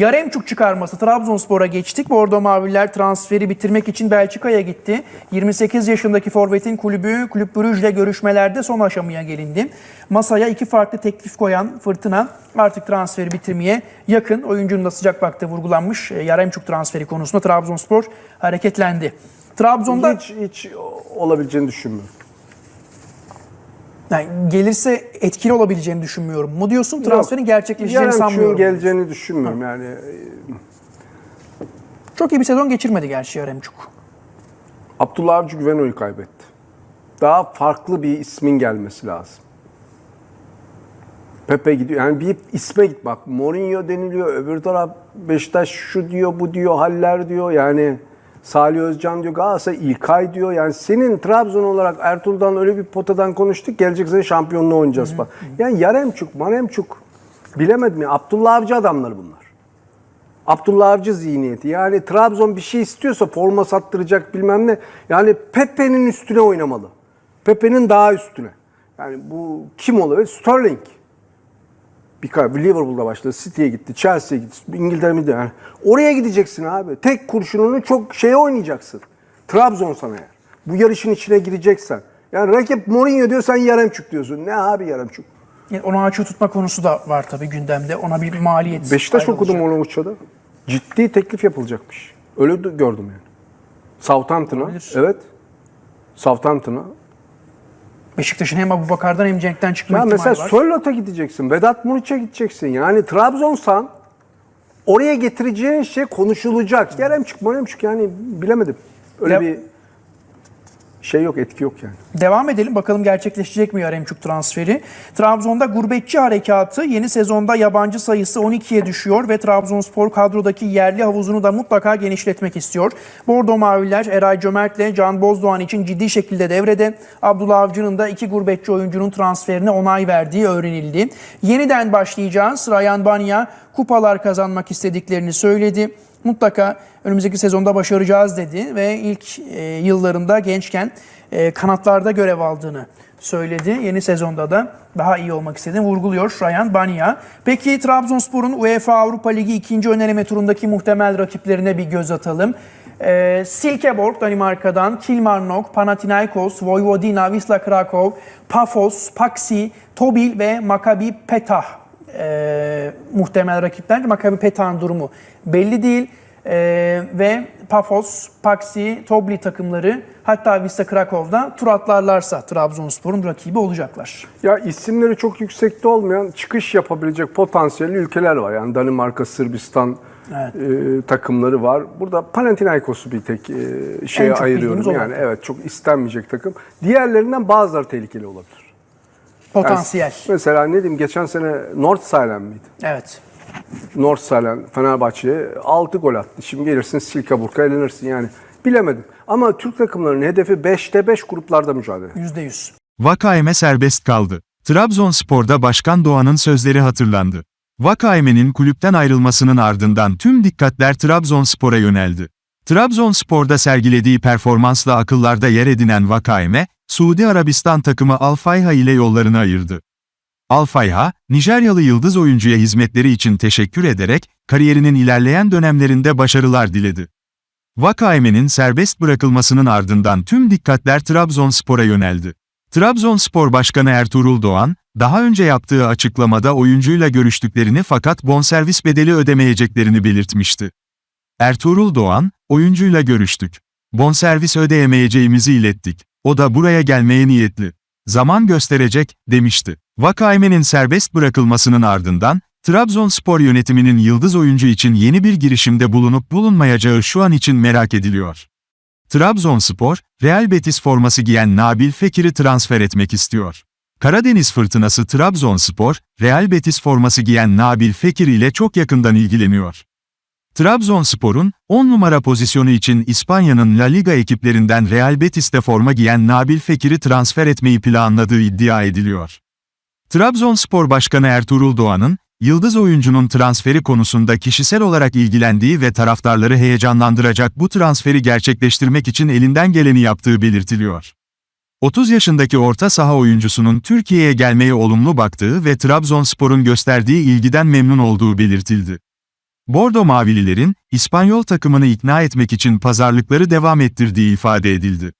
Yaremçuk çıkarması Trabzonspor'a geçtik. Bordo Maviller transferi bitirmek için Belçika'ya gitti. 28 yaşındaki forvetin kulübü Kulüp Brugge'le görüşmelerde son aşamaya gelindi. Masaya iki farklı teklif koyan Fırtına artık transferi bitirmeye yakın. Oyuncunun da sıcak baktığı vurgulanmış. E, Yaremçuk transferi konusunda Trabzonspor hareketlendi. Trabzon'da Hiç, hiç olabileceğini düşünmüyorum. Yani gelirse etkili olabileceğini düşünmüyorum mu diyorsun? Transferin Yok. gerçekleşeceğini Yaremçuk'un sanmıyorum. geleceğini düşünmüyorum. Yani e, Çok iyi bir sezon geçirmedi gerçi Yaremçuk. Abdullah Avcı Güveno'yu kaybetti. Daha farklı bir ismin gelmesi lazım. Pepe gidiyor. Yani bir isme git bak. Mourinho deniliyor. Öbür taraf Beşiktaş şu diyor, bu diyor, haller diyor. Yani Salih Özcan diyor, Galatasaray İlkay diyor. Yani senin Trabzon olarak Ertuğrul'dan öyle bir potadan konuştuk. Gelecek sene şampiyonluğu oynayacağız falan. Yani Yaremçuk, Maremçuk bilemedim ya. Abdullah Avcı adamları bunlar. Abdullah Avcı zihniyeti. Yani Trabzon bir şey istiyorsa forma sattıracak bilmem ne. Yani Pepe'nin üstüne oynamalı. Pepe'nin daha üstüne. Yani bu kim olabilir? Sterling. Birkaç Liverpool'da başladı. City'ye gitti. Chelsea'ye gitti. İngiltere mi yani. Oraya gideceksin abi. Tek kurşununu çok şeye oynayacaksın. Trabzon sana eğer. Bu yarışın içine gireceksen. Yani rakip Mourinho diyor sen Yaremçuk diyorsun. Ne abi Yaremçuk? Yani onu açığı tutma konusu da var tabii gündemde. Ona bir maliyet Beşiktaş okudum onu uçada. Ciddi teklif yapılacakmış. Öyle gördüm yani. Southampton'a. Evet. Southampton'a. Beşiktaş'ın hem Abubakar'dan hem Cenk'ten çıkma Ya ihtimali mesela var. Sörlot'a gideceksin. Vedat Muriç'e gideceksin. Yani Trabzonsan oraya getireceğin şey konuşulacak. Yaremçuk, Maremçuk yani bilemedim. Öyle Ya- bir şey yok, etki yok yani. Devam edelim bakalım gerçekleşecek mi Yaremçuk transferi. Trabzon'da gurbetçi harekatı yeni sezonda yabancı sayısı 12'ye düşüyor ve Trabzonspor kadrodaki yerli havuzunu da mutlaka genişletmek istiyor. Bordo Maviler Eray Cömert'le Can Bozdoğan için ciddi şekilde devrede. Abdullah Avcı'nın da iki gurbetçi oyuncunun transferine onay verdiği öğrenildi. Yeniden başlayacağız. Ryan Banya kupalar kazanmak istediklerini söyledi. Mutlaka önümüzdeki sezonda başaracağız dedi ve ilk e, yıllarında gençken e, kanatlarda görev aldığını söyledi. Yeni sezonda da daha iyi olmak istediğini vurguluyor Ryan Banya. Peki Trabzonspor'un UEFA Avrupa Ligi ikinci öneleme turundaki muhtemel rakiplerine bir göz atalım. E, Silkeborg Danimarka'dan, Kilmarnock, Panathinaikos, Vojvodina, Wisla Krakow, Pafos, Paxi, Tobil ve Maccabi Petah e, muhtemel rakipler. Maccabi Petah'ın durumu belli değil. E, ve Pafos, Paxi, Tobli takımları hatta Wisla Krakow'da tur atlarlarsa Trabzonspor'un rakibi olacaklar. Ya isimleri çok yüksekte olmayan çıkış yapabilecek potansiyelli ülkeler var. Yani Danimarka, Sırbistan Evet. e, takımları var. Burada Panathinaikos'u bir tek e, şeye ayırıyorum. Yani var. evet çok istenmeyecek takım. Diğerlerinden bazıları tehlikeli olabilir. Yani Potansiyel. mesela ne diyeyim geçen sene North Silent miydi? Evet. North Silent Fenerbahçe'ye 6 gol attı. Şimdi gelirsin Silkeborg'a elenirsin yani. Bilemedim. Ama Türk takımlarının hedefi 5'te 5 gruplarda mücadele. %100. Vakaime serbest kaldı. Trabzonspor'da Başkan Doğan'ın sözleri hatırlandı. Vakaime'nin kulüpten ayrılmasının ardından tüm dikkatler Trabzonspor'a yöneldi. Trabzonspor'da sergilediği performansla akıllarda yer edinen Vakaime, Suudi Arabistan takımı Al Fayha ile yollarını ayırdı. Al Fayha, Nijeryalı yıldız oyuncuya hizmetleri için teşekkür ederek, kariyerinin ilerleyen dönemlerinde başarılar diledi. Vakaime'nin serbest bırakılmasının ardından tüm dikkatler Trabzonspor'a yöneldi. Trabzonspor Başkanı Ertuğrul Doğan, daha önce yaptığı açıklamada oyuncuyla görüştüklerini fakat bonservis bedeli ödemeyeceklerini belirtmişti. Ertuğrul Doğan, oyuncuyla görüştük. Bonservis ödeyemeyeceğimizi ilettik. O da buraya gelmeye niyetli. Zaman gösterecek, demişti. Vakaime'nin serbest bırakılmasının ardından, Trabzonspor yönetiminin yıldız oyuncu için yeni bir girişimde bulunup bulunmayacağı şu an için merak ediliyor. Trabzonspor, Real Betis forması giyen Nabil Fekir'i transfer etmek istiyor. Karadeniz Fırtınası Trabzonspor, Real Betis forması giyen Nabil Fekir ile çok yakından ilgileniyor. Trabzonspor'un 10 numara pozisyonu için İspanya'nın La Liga ekiplerinden Real Betis'te forma giyen Nabil Fekir'i transfer etmeyi planladığı iddia ediliyor. Trabzonspor Başkanı Ertuğrul Doğan'ın, yıldız oyuncunun transferi konusunda kişisel olarak ilgilendiği ve taraftarları heyecanlandıracak bu transferi gerçekleştirmek için elinden geleni yaptığı belirtiliyor. 30 yaşındaki orta saha oyuncusunun Türkiye'ye gelmeye olumlu baktığı ve Trabzonspor'un gösterdiği ilgiden memnun olduğu belirtildi. Bordo Mavililerin, İspanyol takımını ikna etmek için pazarlıkları devam ettirdiği ifade edildi.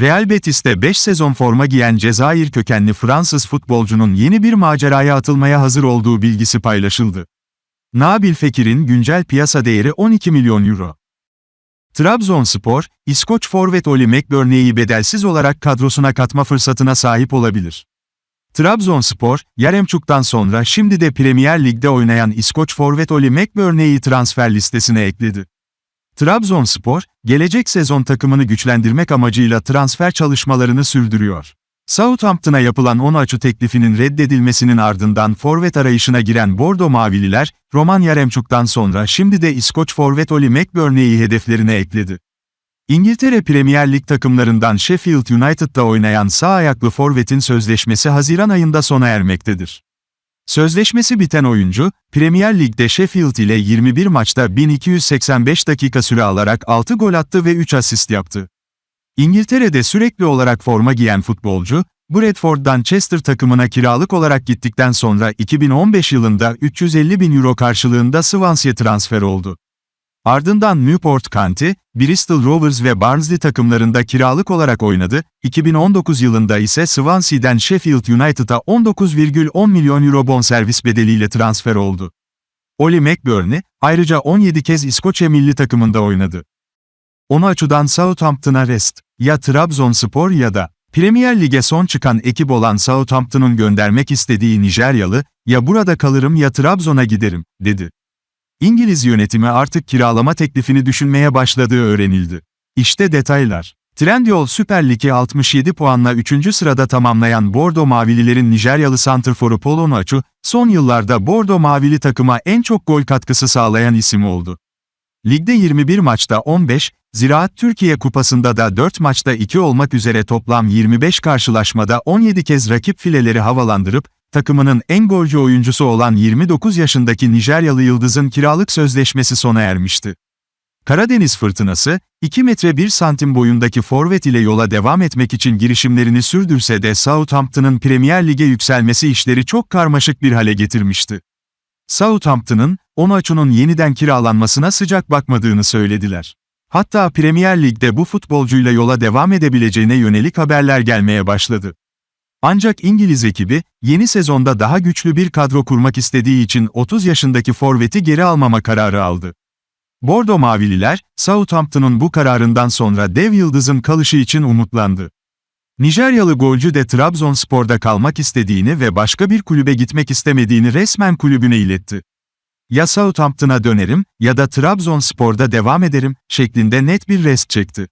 Real Betis'te 5 sezon forma giyen Cezayir kökenli Fransız futbolcunun yeni bir maceraya atılmaya hazır olduğu bilgisi paylaşıldı. Nabil Fekir'in güncel piyasa değeri 12 milyon euro. Trabzonspor, İskoç forvet Oli McBurney'i bedelsiz olarak kadrosuna katma fırsatına sahip olabilir. Trabzonspor, Yaremçuk'tan sonra şimdi de Premier Lig'de oynayan İskoç forvet Oli McBurney'i transfer listesine ekledi. Trabzonspor, gelecek sezon takımını güçlendirmek amacıyla transfer çalışmalarını sürdürüyor. Southampton'a yapılan Onaçu teklifinin reddedilmesinin ardından forvet arayışına giren Bordo Mavililer, Roman Yaremçuk'tan sonra şimdi de İskoç forvet Oli McBurney'i hedeflerine ekledi. İngiltere Premier Lig takımlarından Sheffield United'da oynayan sağ ayaklı forvetin sözleşmesi Haziran ayında sona ermektedir. Sözleşmesi biten oyuncu, Premier Lig'de Sheffield ile 21 maçta 1285 dakika süre alarak 6 gol attı ve 3 asist yaptı. İngiltere'de sürekli olarak forma giyen futbolcu, Bradford'dan Chester takımına kiralık olarak gittikten sonra 2015 yılında 350 bin euro karşılığında Swansea transfer oldu. Ardından Newport County, Bristol Rovers ve Barnsley takımlarında kiralık olarak oynadı, 2019 yılında ise Swansea'den Sheffield United'a 19,10 milyon euro bonservis bedeliyle transfer oldu. Oli McBurney, ayrıca 17 kez İskoçya milli takımında oynadı. Onu açıdan Southampton'a rest, ya Trabzonspor ya da Premier Lig'e son çıkan ekip olan Southampton'un göndermek istediği Nijeryalı, ya burada kalırım ya Trabzon'a giderim, dedi. İngiliz yönetimi artık kiralama teklifini düşünmeye başladığı öğrenildi. İşte detaylar. Trendyol Süper Lig'i 67 puanla 3. sırada tamamlayan Bordo Mavililerin Nijeryalı santrforu Paul Onuachu, son yıllarda Bordo Mavili takıma en çok gol katkısı sağlayan isim oldu. Ligde 21 maçta 15, Ziraat Türkiye Kupası'nda da 4 maçta 2 olmak üzere toplam 25 karşılaşmada 17 kez rakip fileleri havalandırıp, takımının en golcü oyuncusu olan 29 yaşındaki Nijeryalı Yıldız'ın kiralık sözleşmesi sona ermişti. Karadeniz Fırtınası, 2 metre 1 santim boyundaki forvet ile yola devam etmek için girişimlerini sürdürse de Southampton'ın Premier Lig'e yükselmesi işleri çok karmaşık bir hale getirmişti. Southampton'ın, Onaçu'nun yeniden kiralanmasına sıcak bakmadığını söylediler. Hatta Premier Lig'de bu futbolcuyla yola devam edebileceğine yönelik haberler gelmeye başladı. Ancak İngiliz ekibi, yeni sezonda daha güçlü bir kadro kurmak istediği için 30 yaşındaki forveti geri almama kararı aldı. Bordo Mavililer, Southampton'un bu kararından sonra dev yıldızın kalışı için umutlandı. Nijeryalı golcü de Trabzonspor'da kalmak istediğini ve başka bir kulübe gitmek istemediğini resmen kulübüne iletti. Ya Southampton'a dönerim ya da Trabzonspor'da devam ederim şeklinde net bir rest çekti.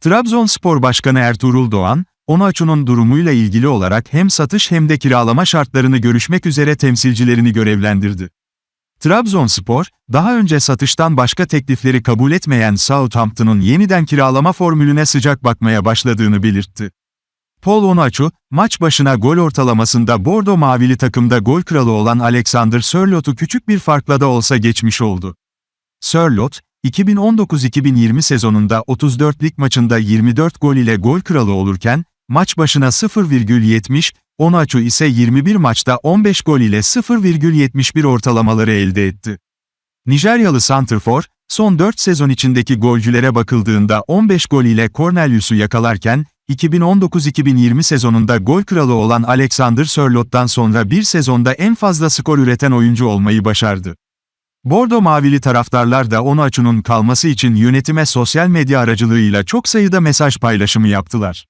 Trabzonspor Başkanı Ertuğrul Doğan, Onaçu'nun durumuyla ilgili olarak hem satış hem de kiralama şartlarını görüşmek üzere temsilcilerini görevlendirdi. Trabzonspor, daha önce satıştan başka teklifleri kabul etmeyen Southampton'un yeniden kiralama formülüne sıcak bakmaya başladığını belirtti. Paul Onaçu, maç başına gol ortalamasında Bordo Mavili takımda gol kralı olan Alexander Sörlot'u küçük bir farkla da olsa geçmiş oldu. Sörlot, 2019-2020 sezonunda 34 lig maçında 24 gol ile gol kralı olurken, maç başına 0,70, Onaçu ise 21 maçta 15 gol ile 0,71 ortalamaları elde etti. Nijeryalı Santrfor, son 4 sezon içindeki golcülere bakıldığında 15 gol ile Cornelius'u yakalarken, 2019-2020 sezonunda gol kralı olan Alexander Sörlot'tan sonra bir sezonda en fazla skor üreten oyuncu olmayı başardı. Bordo Mavili taraftarlar da Onaçu'nun kalması için yönetime sosyal medya aracılığıyla çok sayıda mesaj paylaşımı yaptılar.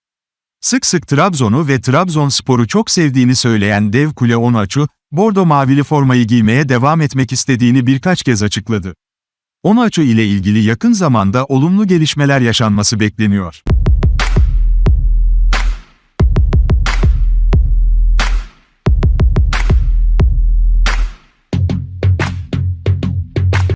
Sık sık Trabzon'u ve Trabzonspor'u çok sevdiğini söyleyen dev kule Onaçu, Bordo Mavili formayı giymeye devam etmek istediğini birkaç kez açıkladı. Onaçu ile ilgili yakın zamanda olumlu gelişmeler yaşanması bekleniyor.